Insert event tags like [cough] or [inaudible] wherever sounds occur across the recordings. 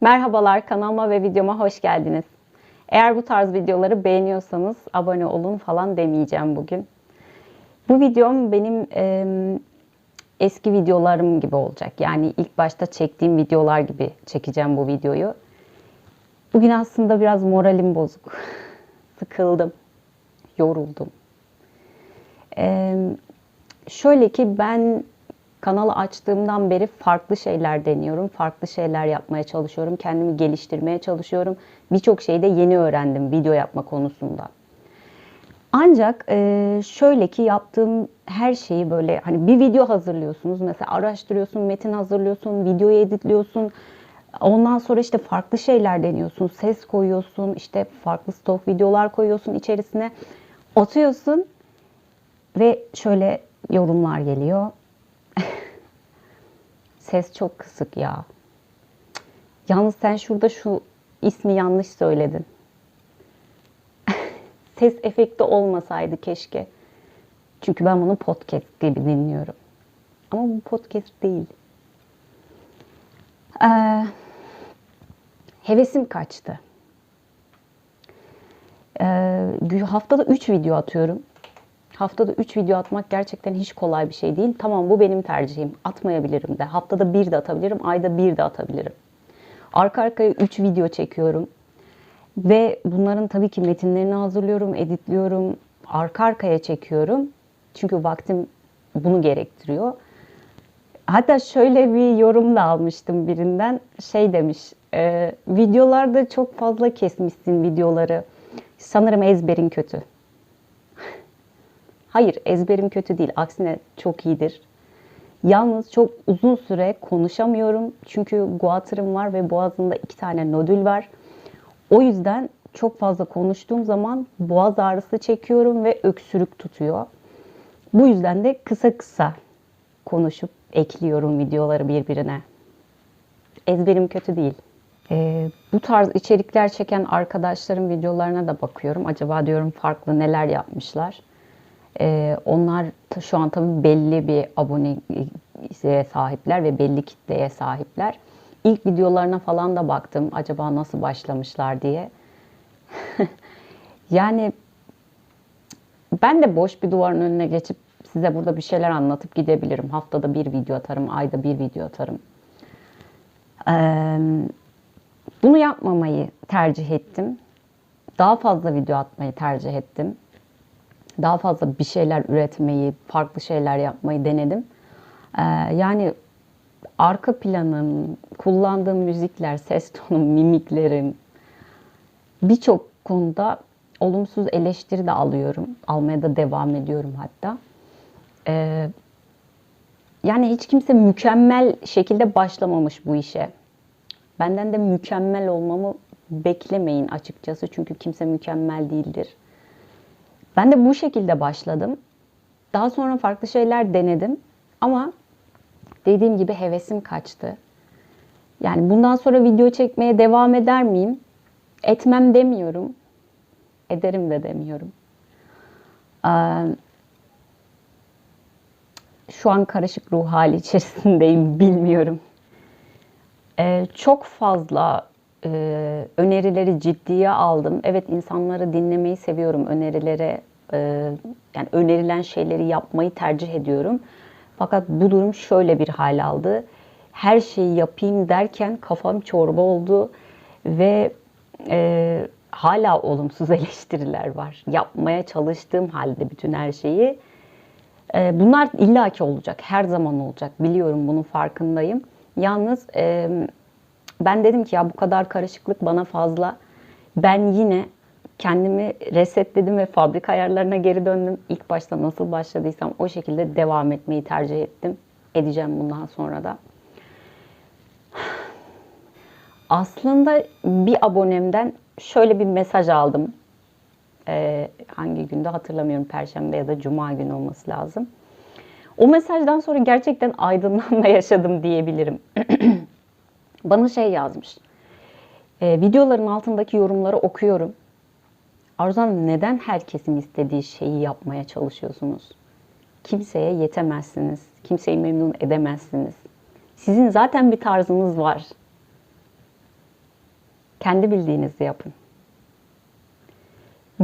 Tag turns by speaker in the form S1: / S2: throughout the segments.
S1: Merhabalar kanalıma ve videoma hoş geldiniz. Eğer bu tarz videoları beğeniyorsanız abone olun falan demeyeceğim bugün. Bu videom benim e, eski videolarım gibi olacak. Yani ilk başta çektiğim videolar gibi çekeceğim bu videoyu. Bugün aslında biraz moralim bozuk. [laughs] Sıkıldım. Yoruldum. E, şöyle ki ben kanalı açtığımdan beri farklı şeyler deniyorum. Farklı şeyler yapmaya çalışıyorum. Kendimi geliştirmeye çalışıyorum. Birçok şeyi de yeni öğrendim video yapma konusunda. Ancak e, şöyle ki yaptığım her şeyi böyle hani bir video hazırlıyorsunuz. Mesela araştırıyorsun, metin hazırlıyorsun, videoyu editliyorsun. Ondan sonra işte farklı şeyler deniyorsun. Ses koyuyorsun, işte farklı stok videolar koyuyorsun içerisine. Atıyorsun ve şöyle yorumlar geliyor. [laughs] Ses çok kısık ya. Yalnız sen şurada şu ismi yanlış söyledin. [laughs] Ses efekti olmasaydı keşke. Çünkü ben bunu podcast gibi dinliyorum. Ama bu podcast değil. Ee, hevesim kaçtı. Ee, haftada 3 video atıyorum. Haftada 3 video atmak gerçekten hiç kolay bir şey değil. Tamam bu benim tercihim. Atmayabilirim de. Haftada bir de atabilirim. Ayda bir de atabilirim. Arka arkaya 3 video çekiyorum. Ve bunların tabii ki metinlerini hazırlıyorum, editliyorum. Arka arkaya çekiyorum. Çünkü vaktim bunu gerektiriyor. Hatta şöyle bir yorum da almıştım birinden. Şey demiş, e, videolarda çok fazla kesmişsin videoları. Sanırım ezberin kötü. Hayır ezberim kötü değil. Aksine çok iyidir. Yalnız çok uzun süre konuşamıyorum. Çünkü guatırım var ve boğazımda iki tane nodül var. O yüzden çok fazla konuştuğum zaman boğaz ağrısı çekiyorum ve öksürük tutuyor. Bu yüzden de kısa kısa konuşup ekliyorum videoları birbirine. Ezberim kötü değil. Ee, bu tarz içerikler çeken arkadaşlarım videolarına da bakıyorum. Acaba diyorum farklı neler yapmışlar. Ee, onlar şu an tabii belli bir aboneye sahipler ve belli kitleye sahipler. İlk videolarına falan da baktım. Acaba nasıl başlamışlar diye. [laughs] yani ben de boş bir duvarın önüne geçip size burada bir şeyler anlatıp gidebilirim. Haftada bir video atarım, ayda bir video atarım. Ee, bunu yapmamayı tercih ettim. Daha fazla video atmayı tercih ettim daha fazla bir şeyler üretmeyi, farklı şeyler yapmayı denedim. Ee, yani arka planım, kullandığım müzikler, ses [laughs] tonum, mimiklerim birçok konuda olumsuz eleştiri de alıyorum. Almaya da devam ediyorum hatta. Ee, yani hiç kimse mükemmel şekilde başlamamış bu işe. Benden de mükemmel olmamı beklemeyin açıkçası. Çünkü kimse mükemmel değildir. Ben de bu şekilde başladım. Daha sonra farklı şeyler denedim. Ama dediğim gibi hevesim kaçtı. Yani bundan sonra video çekmeye devam eder miyim? Etmem demiyorum. Ederim de demiyorum. Şu an karışık ruh hali içerisindeyim. [laughs] Bilmiyorum. Çok fazla e, önerileri ciddiye aldım. Evet insanları dinlemeyi seviyorum. Önerilere e, yani önerilen şeyleri yapmayı tercih ediyorum. Fakat bu durum şöyle bir hal aldı. Her şeyi yapayım derken kafam çorba oldu ve e, hala olumsuz [laughs] eleştiriler var. Yapmaya çalıştığım halde bütün her şeyi. E, bunlar illaki olacak, her zaman olacak. Biliyorum bunun farkındayım. Yalnız e, ben dedim ki ya bu kadar karışıklık bana fazla. Ben yine kendimi resetledim ve fabrika ayarlarına geri döndüm. İlk başta nasıl başladıysam o şekilde devam etmeyi tercih ettim. Edeceğim bundan sonra da. Aslında bir abonemden şöyle bir mesaj aldım. Ee, hangi günde hatırlamıyorum. Perşembe ya da Cuma günü olması lazım. O mesajdan sonra gerçekten aydınlanma [laughs] yaşadım diyebilirim. [clears throat] Bana şey yazmış. E, videoların altındaki yorumları okuyorum. Arzu Hanım neden herkesin istediği şeyi yapmaya çalışıyorsunuz? Kimseye yetemezsiniz. Kimseyi memnun edemezsiniz. Sizin zaten bir tarzınız var. Kendi bildiğinizi yapın.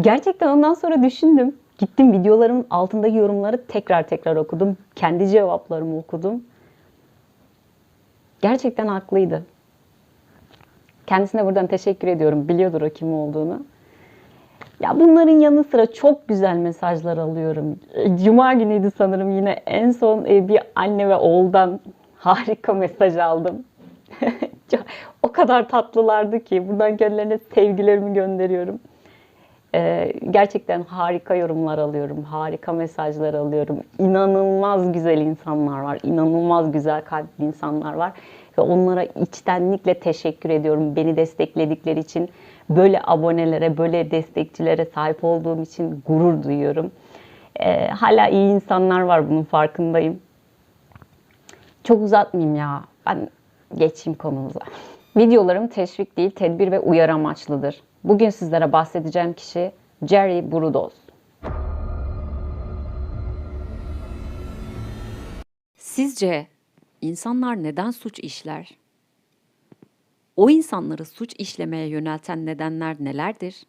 S1: Gerçekten ondan sonra düşündüm. Gittim videolarımın altındaki yorumları tekrar tekrar okudum. Kendi cevaplarımı okudum. Gerçekten haklıydı. Kendisine buradan teşekkür ediyorum. Biliyordur o kim olduğunu. Ya bunların yanı sıra çok güzel mesajlar alıyorum. Cuma günüydü sanırım yine en son e, bir anne ve oğuldan [laughs] harika mesaj aldım. [laughs] o kadar tatlılardı ki buradan kendilerine sevgilerimi gönderiyorum. Ee, gerçekten harika yorumlar alıyorum, harika mesajlar alıyorum. İnanılmaz güzel insanlar var, inanılmaz güzel kalpli insanlar var. Ve onlara içtenlikle teşekkür ediyorum beni destekledikleri için. Böyle abonelere, böyle destekçilere sahip olduğum için gurur duyuyorum. Ee, hala iyi insanlar var bunun farkındayım. Çok uzatmayayım ya. Ben geçeyim konumuza. [laughs] Videolarım teşvik değil, tedbir ve uyarı amaçlıdır. Bugün sizlere bahsedeceğim kişi Jerry Brudos.
S2: Sizce insanlar neden suç işler? O insanları suç işlemeye yönelten nedenler nelerdir?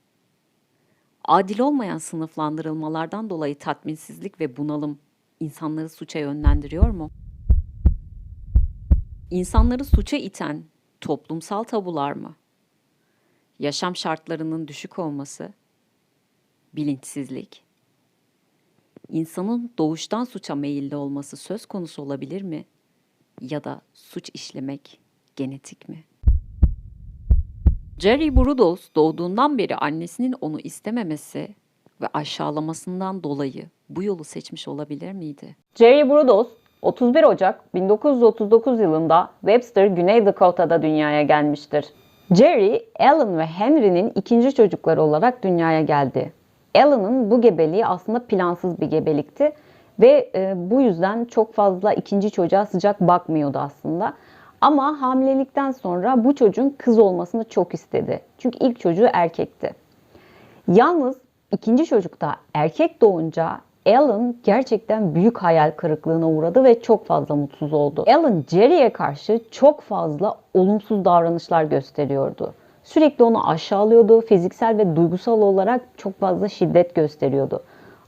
S2: Adil olmayan sınıflandırılmalardan dolayı tatminsizlik ve bunalım insanları suça yönlendiriyor mu? İnsanları suça iten toplumsal tabular mı? Yaşam şartlarının düşük olması, bilinçsizlik, insanın doğuştan suça meyilli olması söz konusu olabilir mi? Ya da suç işlemek genetik mi? Jerry Brudos doğduğundan beri annesinin onu istememesi ve aşağılamasından dolayı bu yolu seçmiş olabilir miydi?
S1: Jerry Brudos 31 Ocak 1939 yılında Webster, Güney Dakota'da dünyaya gelmiştir. Jerry, Ellen ve Henry'nin ikinci çocukları olarak dünyaya geldi. Ellen'ın bu gebeliği aslında plansız bir gebelikti ve e, bu yüzden çok fazla ikinci çocuğa sıcak bakmıyordu aslında. Ama hamilelikten sonra bu çocuğun kız olmasını çok istedi. Çünkü ilk çocuğu erkekti. Yalnız ikinci çocukta erkek doğunca Alan gerçekten büyük hayal kırıklığına uğradı ve çok fazla mutsuz oldu. Alan Jerry'e karşı çok fazla olumsuz davranışlar gösteriyordu. Sürekli onu aşağılıyordu, fiziksel ve duygusal olarak çok fazla şiddet gösteriyordu.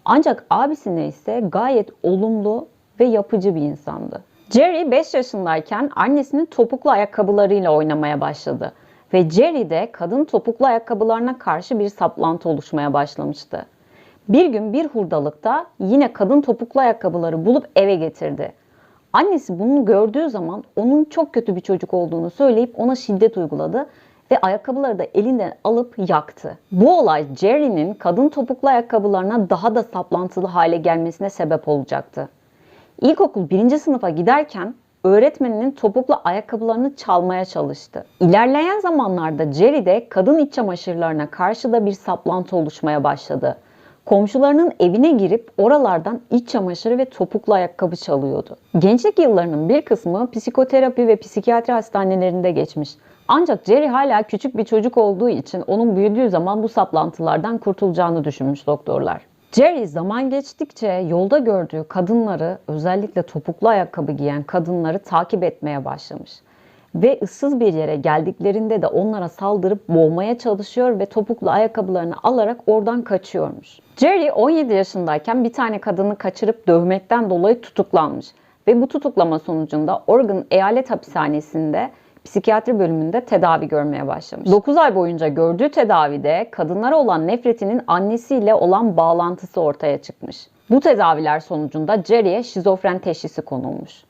S1: Ancak abisine ise gayet olumlu ve yapıcı bir insandı. Jerry 5 yaşındayken annesinin topuklu ayakkabılarıyla oynamaya başladı. Ve Jerry'de kadın topuklu ayakkabılarına karşı bir saplantı oluşmaya başlamıştı. Bir gün bir hurdalıkta yine kadın topuklu ayakkabıları bulup eve getirdi. Annesi bunu gördüğü zaman onun çok kötü bir çocuk olduğunu söyleyip ona şiddet uyguladı ve ayakkabıları da elinden alıp yaktı. Bu olay Jerry'nin kadın topuklu ayakkabılarına daha da saplantılı hale gelmesine sebep olacaktı. İlkokul birinci sınıfa giderken öğretmeninin topuklu ayakkabılarını çalmaya çalıştı. İlerleyen zamanlarda Jerry de kadın iç çamaşırlarına karşı da bir saplantı oluşmaya başladı. Komşularının evine girip oralardan iç çamaşırı ve topuklu ayakkabı çalıyordu. Gençlik yıllarının bir kısmı psikoterapi ve psikiyatri hastanelerinde geçmiş. Ancak Jerry hala küçük bir çocuk olduğu için onun büyüdüğü zaman bu saplantılardan kurtulacağını düşünmüş doktorlar. Jerry zaman geçtikçe yolda gördüğü kadınları özellikle topuklu ayakkabı giyen kadınları takip etmeye başlamış. Ve ıssız bir yere geldiklerinde de onlara saldırıp boğmaya çalışıyor ve topuklu ayakkabılarını alarak oradan kaçıyormuş. Jerry 17 yaşındayken bir tane kadını kaçırıp dövmekten dolayı tutuklanmış. Ve bu tutuklama sonucunda Oregon Eyalet Hapishanesi'nde psikiyatri bölümünde tedavi görmeye başlamış. 9 ay boyunca gördüğü tedavide kadınlara olan nefretinin annesiyle olan bağlantısı ortaya çıkmış. Bu tedaviler sonucunda Jerry'e şizofren teşhisi konulmuş.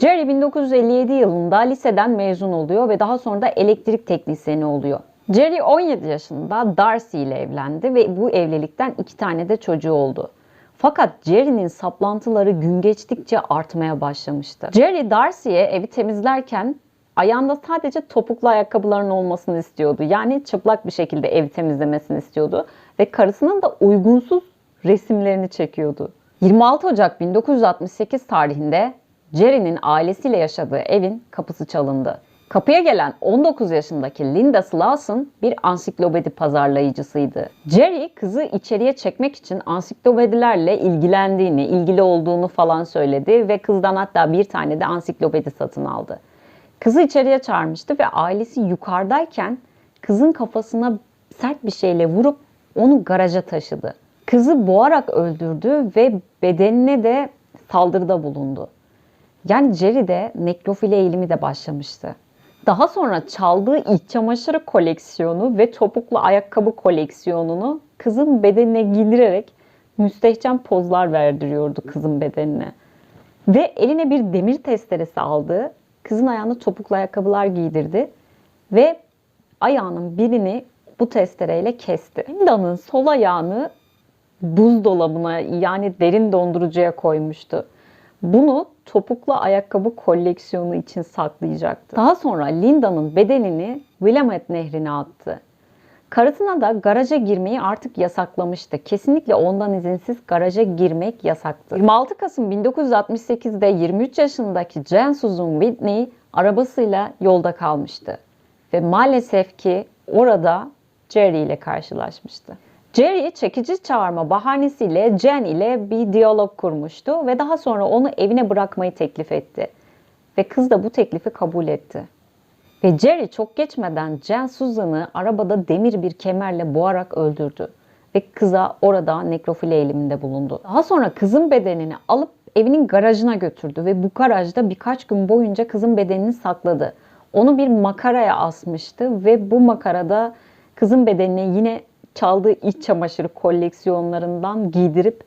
S1: Jerry 1957 yılında liseden mezun oluyor ve daha sonra da elektrik teknisyeni oluyor. Jerry 17 yaşında Darcy ile evlendi ve bu evlilikten iki tane de çocuğu oldu. Fakat Jerry'nin saplantıları gün geçtikçe artmaya başlamıştı. Jerry Darcy'ye evi temizlerken ayağında sadece topuklu ayakkabıların olmasını istiyordu. Yani çıplak bir şekilde evi temizlemesini istiyordu ve karısının da uygunsuz resimlerini çekiyordu. 26 Ocak 1968 tarihinde Jerry'nin ailesiyle yaşadığı evin kapısı çalındı. Kapıya gelen 19 yaşındaki Linda Slauson bir ansiklopedi pazarlayıcısıydı. Jerry kızı içeriye çekmek için ansiklopedilerle ilgilendiğini, ilgili olduğunu falan söyledi ve kızdan hatta bir tane de ansiklopedi satın aldı. Kızı içeriye çağırmıştı ve ailesi yukarıdayken kızın kafasına sert bir şeyle vurup onu garaja taşıdı. Kızı boğarak öldürdü ve bedenine de saldırıda bulundu. Yani Jerry'de nekrofili eğilimi de başlamıştı. Daha sonra çaldığı iç çamaşırı koleksiyonu ve topuklu ayakkabı koleksiyonunu kızın bedenine giydirerek müstehcen pozlar verdiriyordu kızın bedenine. Ve eline bir demir testeresi aldı. Kızın ayağına topuklu ayakkabılar giydirdi. Ve ayağının birini bu testereyle kesti. Linda'nın sol ayağını buzdolabına yani derin dondurucuya koymuştu. Bunu topuklu ayakkabı koleksiyonu için saklayacaktı. Daha sonra Linda'nın bedenini Willamette Nehri'ne attı. Karısına da garaja girmeyi artık yasaklamıştı. Kesinlikle ondan izinsiz garaja girmek yasaktı. 26 Kasım 1968'de 23 yaşındaki Jan Susan Whitney arabasıyla yolda kalmıştı. Ve maalesef ki orada Jerry ile karşılaşmıştı. Jerry çekici çağırma bahanesiyle Jen ile bir diyalog kurmuştu ve daha sonra onu evine bırakmayı teklif etti. Ve kız da bu teklifi kabul etti. Ve Jerry çok geçmeden Jen Susan'ı arabada demir bir kemerle boğarak öldürdü. Ve kıza orada nekrofili eğiliminde bulundu. Daha sonra kızın bedenini alıp evinin garajına götürdü ve bu garajda birkaç gün boyunca kızın bedenini sakladı. Onu bir makaraya asmıştı ve bu makarada kızın bedenine yine çaldığı iç çamaşırı koleksiyonlarından giydirip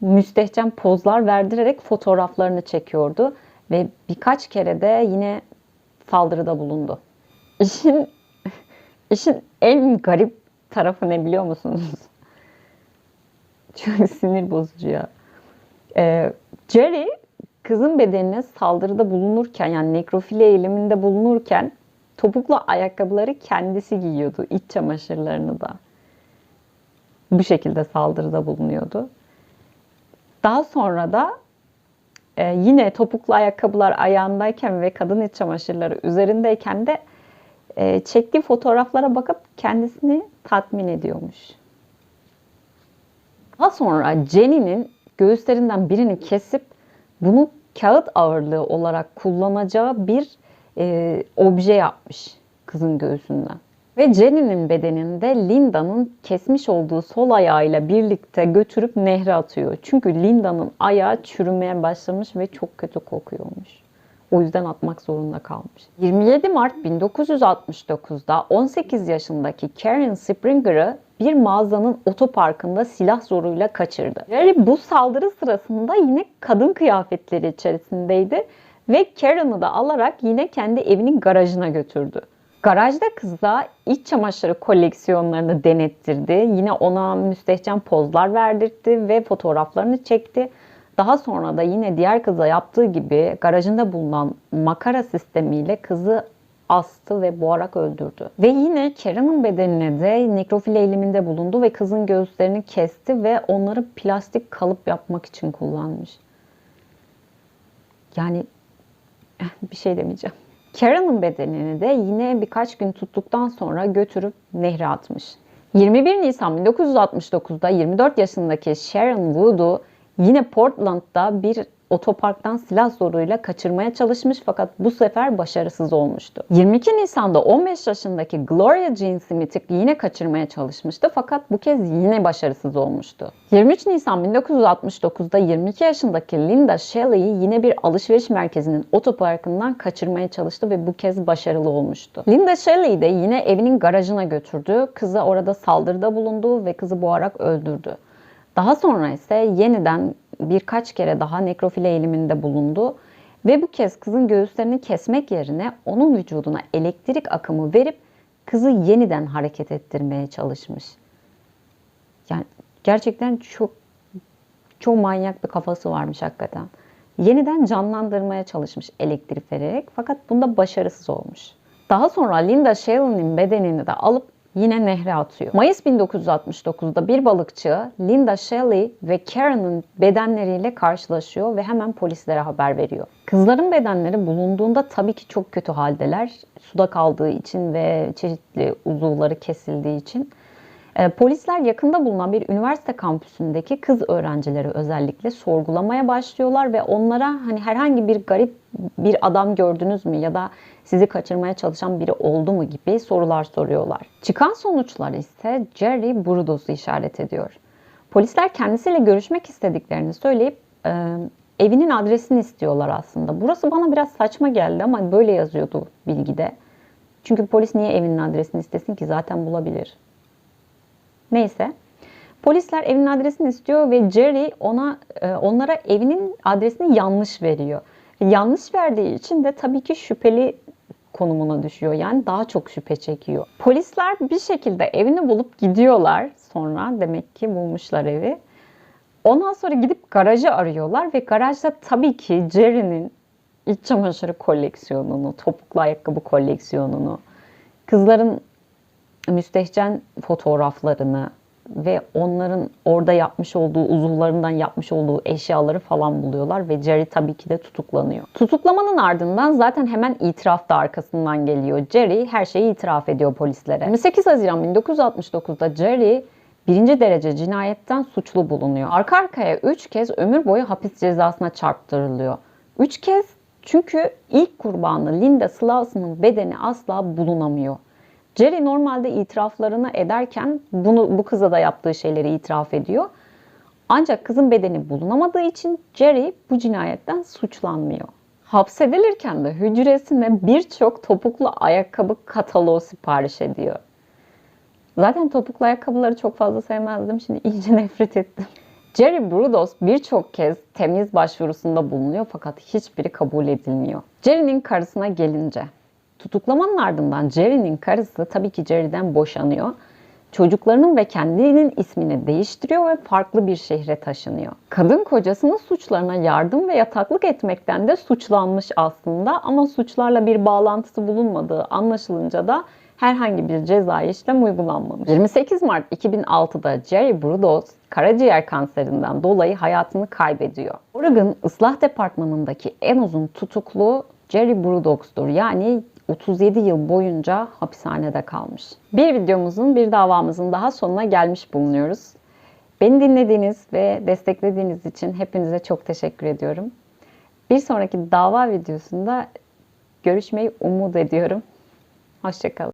S1: müstehcen pozlar verdirerek fotoğraflarını çekiyordu ve birkaç kere de yine saldırıda bulundu. İşin [laughs] işin en garip tarafı ne biliyor musunuz? [laughs] Çok sinir bozucu ya. Ee, Jerry kızın bedenine saldırıda bulunurken yani nekrofili eğiliminde bulunurken topuklu ayakkabıları kendisi giyiyordu. iç çamaşırlarını da. Bu şekilde saldırıda bulunuyordu. Daha sonra da e, yine topuklu ayakkabılar ayağındayken ve kadın iç çamaşırları üzerindeyken de e, çektiği fotoğraflara bakıp kendisini tatmin ediyormuş. Daha sonra Jenny'nin göğüslerinden birini kesip bunu kağıt ağırlığı olarak kullanacağı bir e, obje yapmış kızın göğsünden. Ve Jenny'nin bedeninde Linda'nın kesmiş olduğu sol ayağıyla birlikte götürüp nehre atıyor. Çünkü Linda'nın ayağı çürümeye başlamış ve çok kötü kokuyormuş. O yüzden atmak zorunda kalmış. 27 Mart 1969'da 18 yaşındaki Karen Springer'ı bir mağazanın otoparkında silah zoruyla kaçırdı. Yani bu saldırı sırasında yine kadın kıyafetleri içerisindeydi ve Karen'ı da alarak yine kendi evinin garajına götürdü. Garajda kıza iç çamaşırı koleksiyonlarını denettirdi. Yine ona müstehcen pozlar verdirtti ve fotoğraflarını çekti. Daha sonra da yine diğer kıza yaptığı gibi garajında bulunan makara sistemiyle kızı astı ve boğarak öldürdü. Ve yine Karen'ın bedenine de nekrofil eğiliminde bulundu ve kızın göğüslerini kesti ve onları plastik kalıp yapmak için kullanmış. Yani bir şey demeyeceğim. Karen'ın bedenini de yine birkaç gün tuttuktan sonra götürüp nehre atmış. 21 Nisan 1969'da 24 yaşındaki Sharon Wood'u yine Portland'da bir otoparktan silah zoruyla kaçırmaya çalışmış fakat bu sefer başarısız olmuştu. 22 Nisan'da 15 yaşındaki Gloria Jean Smith'i yine kaçırmaya çalışmıştı fakat bu kez yine başarısız olmuştu. 23 Nisan 1969'da 22 yaşındaki Linda Shelley'i yine bir alışveriş merkezinin otoparkından kaçırmaya çalıştı ve bu kez başarılı olmuştu. Linda Shelley'i de yine evinin garajına götürdü. Kıza orada saldırıda bulundu ve kızı boğarak öldürdü. Daha sonra ise yeniden birkaç kere daha nekrofile eğiliminde bulundu ve bu kez kızın göğüslerini kesmek yerine onun vücuduna elektrik akımı verip kızı yeniden hareket ettirmeye çalışmış. Yani gerçekten çok çok manyak bir kafası varmış hakikaten. Yeniden canlandırmaya çalışmış elektrik vererek fakat bunda başarısız olmuş. Daha sonra Linda Shelley'nin bedenini de alıp yine nehre atıyor. Mayıs 1969'da bir balıkçı Linda Shelley ve Karen'ın bedenleriyle karşılaşıyor ve hemen polislere haber veriyor. Kızların bedenleri bulunduğunda tabii ki çok kötü haldeler. Suda kaldığı için ve çeşitli uzuvları kesildiği için. E, polisler yakında bulunan bir üniversite kampüsündeki kız öğrencileri özellikle sorgulamaya başlıyorlar ve onlara hani herhangi bir garip bir adam gördünüz mü ya da sizi kaçırmaya çalışan biri oldu mu gibi sorular soruyorlar. Çıkan sonuçlar ise Jerry Brudos'u işaret ediyor. Polisler kendisiyle görüşmek istediklerini söyleyip e, evinin adresini istiyorlar aslında. Burası bana biraz saçma geldi ama böyle yazıyordu bilgide. Çünkü polis niye evinin adresini istesin ki zaten bulabilir. Neyse. Polisler evinin adresini istiyor ve Jerry ona e, onlara evinin adresini yanlış veriyor. Yanlış verdiği için de tabii ki şüpheli konumuna düşüyor. Yani daha çok şüphe çekiyor. Polisler bir şekilde evini bulup gidiyorlar. Sonra demek ki bulmuşlar evi. Ondan sonra gidip garajı arıyorlar ve garajda tabii ki Jerry'nin iç çamaşırı koleksiyonunu, topuklu ayakkabı koleksiyonunu, kızların müstehcen fotoğraflarını ve onların orada yapmış olduğu uzuvlarından yapmış olduğu eşyaları falan buluyorlar ve Jerry tabii ki de tutuklanıyor. Tutuklamanın ardından zaten hemen itiraf da arkasından geliyor. Jerry her şeyi itiraf ediyor polislere. 28 Haziran 1969'da Jerry birinci derece cinayetten suçlu bulunuyor. Arka arkaya 3 kez ömür boyu hapis cezasına çarptırılıyor. 3 kez çünkü ilk kurbanı Linda Slaus'un bedeni asla bulunamıyor. Jerry normalde itiraflarını ederken bunu bu kıza da yaptığı şeyleri itiraf ediyor. Ancak kızın bedeni bulunamadığı için Jerry bu cinayetten suçlanmıyor. Hapsedilirken de hücresine birçok topuklu ayakkabı kataloğu sipariş ediyor. Zaten topuklu ayakkabıları çok fazla sevmezdim. Şimdi iyice [laughs] nefret ettim. Jerry Brudos birçok kez temiz başvurusunda bulunuyor fakat hiçbiri kabul edilmiyor. Jerry'nin karısına gelince, tutuklamanın ardından Jerry'nin karısı tabii ki Jerry'den boşanıyor. Çocuklarının ve kendinin ismini değiştiriyor ve farklı bir şehre taşınıyor. Kadın kocasının suçlarına yardım ve yataklık etmekten de suçlanmış aslında ama suçlarla bir bağlantısı bulunmadığı anlaşılınca da herhangi bir cezai işlem uygulanmamış. 28 Mart 2006'da Jerry Brudos karaciğer kanserinden dolayı hayatını kaybediyor. Oregon ıslah departmanındaki en uzun tutuklu Jerry Brudos'tur. Yani 37 yıl boyunca hapishanede kalmış. Bir videomuzun, bir davamızın daha sonuna gelmiş bulunuyoruz. Beni dinlediğiniz ve desteklediğiniz için hepinize çok teşekkür ediyorum. Bir sonraki dava videosunda görüşmeyi umut ediyorum. Hoşçakalın.